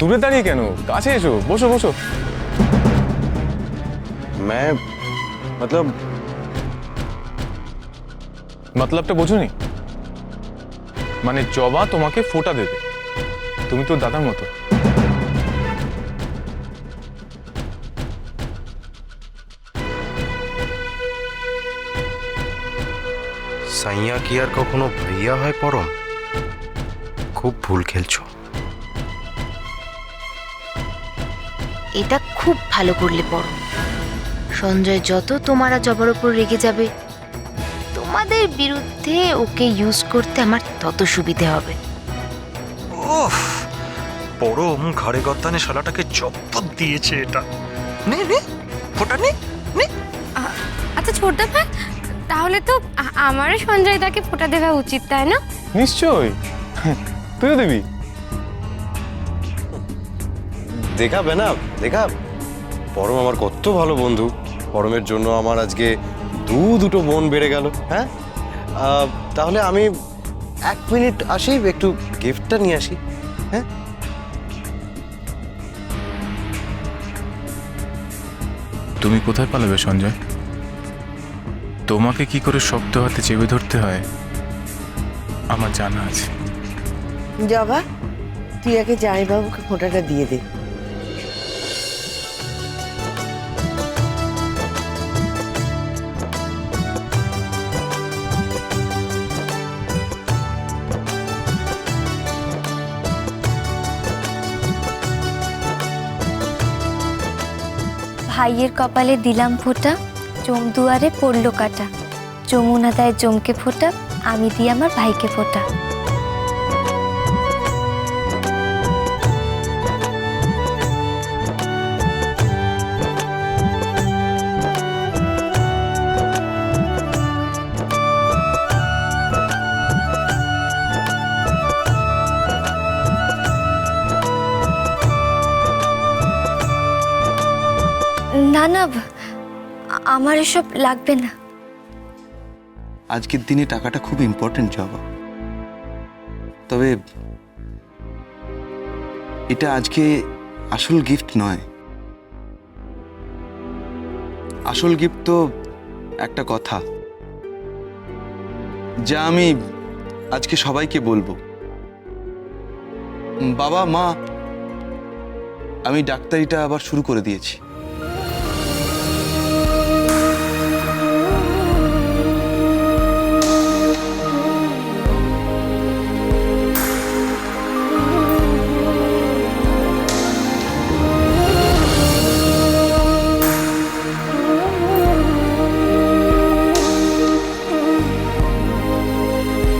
দূরে দাঁড়িয়ে কেন কাছে এসো বসো বসো मैं मतलब মতলবটা বোঝোনি মানে জবা তোমাকে ফোটা দেবে তুমি তো দাদার মতো সাইয়া কি আর কখনো ভাইয়া হয় পরম খুব ভুল খেলছো এটা খুব ভালো করলে পড়ো। সঞ্জয় যত তোমারা জবার ওপর রেগে যাবে তোমাদের বিরুদ্ধে ওকে ইউজ করতে আমার তত সুবিধে হবে। ওফ পরম ঘাড়ে গত্তানে শালাটাকে জব্বত দিয়েছে এটা। নে নে ফোটা নে নে। আচ্ছা ছোট ভাই তাহলে তো আমারও সঞ্জয় দাকে ফোটা দেওয়া উচিত তাই না? নিশ্চয়ই। তুইও দিবি? দেখাবে না দেখা। পরম আমার কত ভালো বন্ধু। পরমের জন্য আমার আজকে দু দুটো বোন বেড়ে গেল হ্যাঁ? তাহলে আমি এক মিনিট আসি একটু গিফটটা নিয়ে আসি হ্যাঁ? তুমি কোথায় পালাবে সঞ্জয়? তোমাকে কি করে শক্ত হাতে চেপে ধরতে হয়? আমার জানা আছে। জবা তুই আগে জামাইবাবুকে ফোঁটাটা দিয়ে দে। ভাইয়ের কপালে দিলাম ফোঁটা চোম দুয়ারে পড়ল কাটা। যমুনা দেয় জমকে ফোঁটা, আমি দিই আমার ভাইকে ফোঁটা। না না আমার এসব লাগবে না। আজকের দিনে টাকাটা খুব ইম্পর্টেন্ট জবা। তবে এটা আজকে আসল গিফট নয়। আসল গিফট তো একটা কথা, যা আমি আজকে সবাইকে বলব। বাবা, মা, আমি ডাক্তারিটা আবার শুরু করে দিয়েছি।